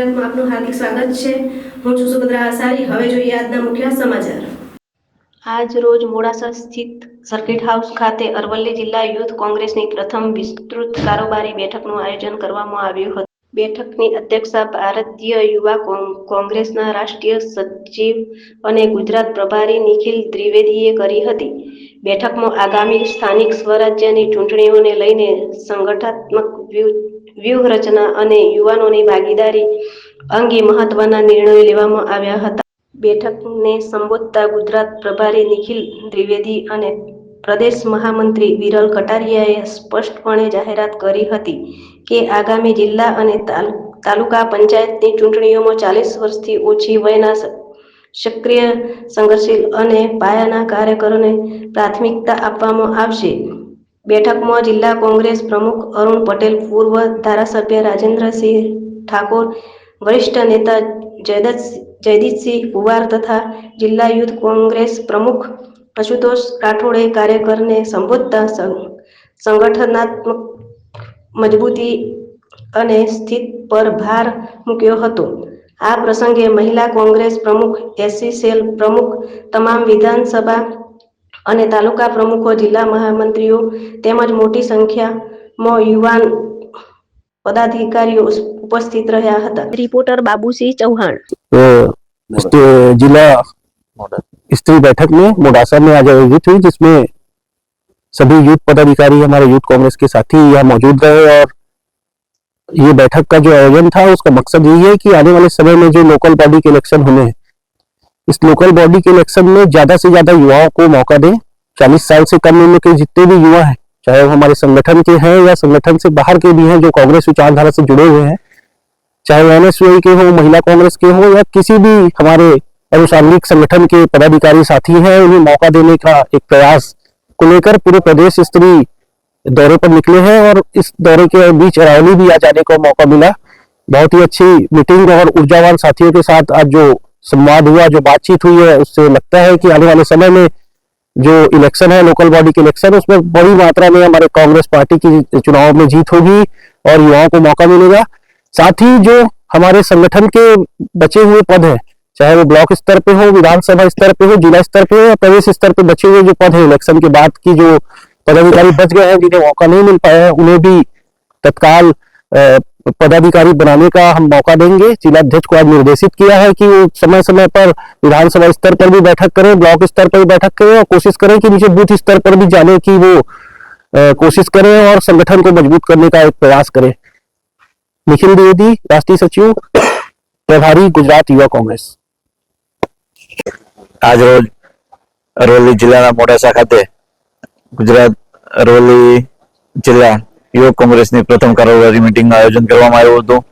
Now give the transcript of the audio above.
બજરંગમાં આપનું હાર્દિક સ્વાગત છે. હું છું સુભદ્રા આસારી. હવે જોઈએ આજના મુખ્ય સમાચાર. આજ રોજ મોડાસા સ્થિત સર્કિટ હાઉસ ખાતે અરવલ્લી જિલ્લા યુથ કોંગ્રેસની પ્રથમ વિસ્તૃત કારોબારી બેઠકનું આયોજન કરવામાં આવ્યું હતું. બેઠકની અધ્યક્ષતા ભારતીય યુવા કોંગ્રેસના રાષ્ટ્રીય સચિવ અને ગુજરાત પ્રભારી નિખિલ ત્રિવેદીએ કરી હતી. બેઠકમાં આગામી સ્થાનિક સ્વરાજ્યની ચૂંટણીઓને લઈને સંગઠનાત્મક વ્યૂહ વ્યૂહરચના અને યુવાનોની ભાગીદારી અંગે મહત્વના નિર્ણયો લેવામાં આવ્યા હતા. બેઠકને સંબોધતા ગુજરાત પ્રભારી નિખિલ ત્રિવેદી અને પ્રદેશ મહામંત્રી વિરલ કટારિયાએ સ્પષ્ટપણે જાહેરાત કરી હતી કે આગામી જિલ્લા અને તાલ- તાલુકા પંચાયતની ચૂંટણીઓમાં ચાલીસ વર્ષથી ઓછી વયના સક્રિય સંઘર્ષશીલ અને પાયાના કાર્યકરોને પ્રાથમિકતા આપવામાં આવશે. બેઠકમાં જિલ્લા કોંગ્રેસ પ્રમુખ અરુણ પટેલ, પૂર્વ ધારાસભ્ય રાજેન્દ્રસિંહ ઠાકોર, વરિષ્ઠ નેતા જયદત્ત જયદીપસિંહ પુવાર તથા જિલ્લા યુથ કોંગ્રેસ પ્રમુખ અશુતોષ રાઠોડે કાર્યકરને સંબોધતા સંગઠનાત્મક મજબૂતી અને સ્થિત પર ભાર મૂક્યો હતો. આ પ્રસંગે મહિલા કોંગ્રેસ પ્રમુખ એસસી સેલ પ્રમુખ, તમામ વિધાનસભા અને તાલુકા પ્રમુખો જિલ્લા મહામંત્રીઓ તેમજ મોટી સંખ્યામાં યુવાન પદાધિકારીઓ ઉપસ્થિત રહ્યા હતા રિપોર્ટર બાબુસિંહ ચૌહાણ तो इसके जिला स्त्री बैठक में मोडासा में आज आयोजित हुई जिसमें सभी यूथ पदाधिकारी हमारे यूथ कांग्रेस के साथी यहाँ मौजूद रहे और ये बैठक का जो आयोजन था उसका मकसद यही है कि आने वाले समय में जो लोकल बॉडी के इलेक्शन होने हैं इस लोकल बॉडी के इलेक्शन में ज़्यादा से ज़्यादा युवाओं को मौका दें। चालीस साल से कम उम्र के जितने भी युवा हैं, चाहे वो हमारे संगठन के हैं या संगठन से बाहर के भी हैं, जो कांग्रेस विचारधारा से जुड़े हुए हैं, चाहे वो एनएसयूआई के हो, महिला कांग्रेस के हो, या किसी भी हमारे अनुसांगिक संगठन के पदाधिकारी साथी हैं, उन्हें मौका देने का एक प्रयास को लेकर पूरे प्रदेश स्तरीय दौरे पर निकले हैं और इस दौरे के बीच अरावली भी आ जाने का मौका मिला। बहुत ही अच्छी मीटिंग और ऊर्जावान साथियों के साथ आज जो संवाद हुआ, जो बातचीत हुई है, उससे लगता है कि आने वाले समय में जो इलेक्शन है लोकल बॉडी के इलेक्शन उसमें बड़ी मात्रा में हमारे कांग्रेस पार्टी की चुनाव में जीत होगी और युवाओं को मौका मिलेगा। साथ ही जो हमारे संगठन के बचे हुए पद हैं, चाहे वो ब्लॉक स्तर पे हो, विधानसभा स्तर पे हो, जिला स्तर पे हो, या प्रदेश स्तर पे बचे हुए जो पद हैं इलेक्शन के बाद की जो पदाधिकारी बच गए हैं, जिन्हें मौका नहीं मिल पाया है, उन्हें भी तत्काल पदाधिकारी बनाने का हम मौका देंगे जिलाध्यक्ष को आज निर्देशित किया है कि वो समय समय पर विधानसभा स्तर पर भी बैठक करें ब्लॉक स्तर पर भी बैठक करें और कोशिश करें कि नीचे बूथ स्तर पर भी जाने की वो अ, कोशिश करें और संगठन को मजबूत करने का एक प्रयास करें निखिल द्विवेदी राष्ट्रीय सचिव प्रभारी गुजरात युवा कांग्रेस આજ રોજ અરવલ્લી જિલ્લાના મોડાસા ખાતે ગુજરાત અરવલ્લી જિલ્લા યુવક કોંગ્રેસની પ્રથમ કારોબારી મિટિંગનું આયોજન કરવામાં આવ્યું હતું.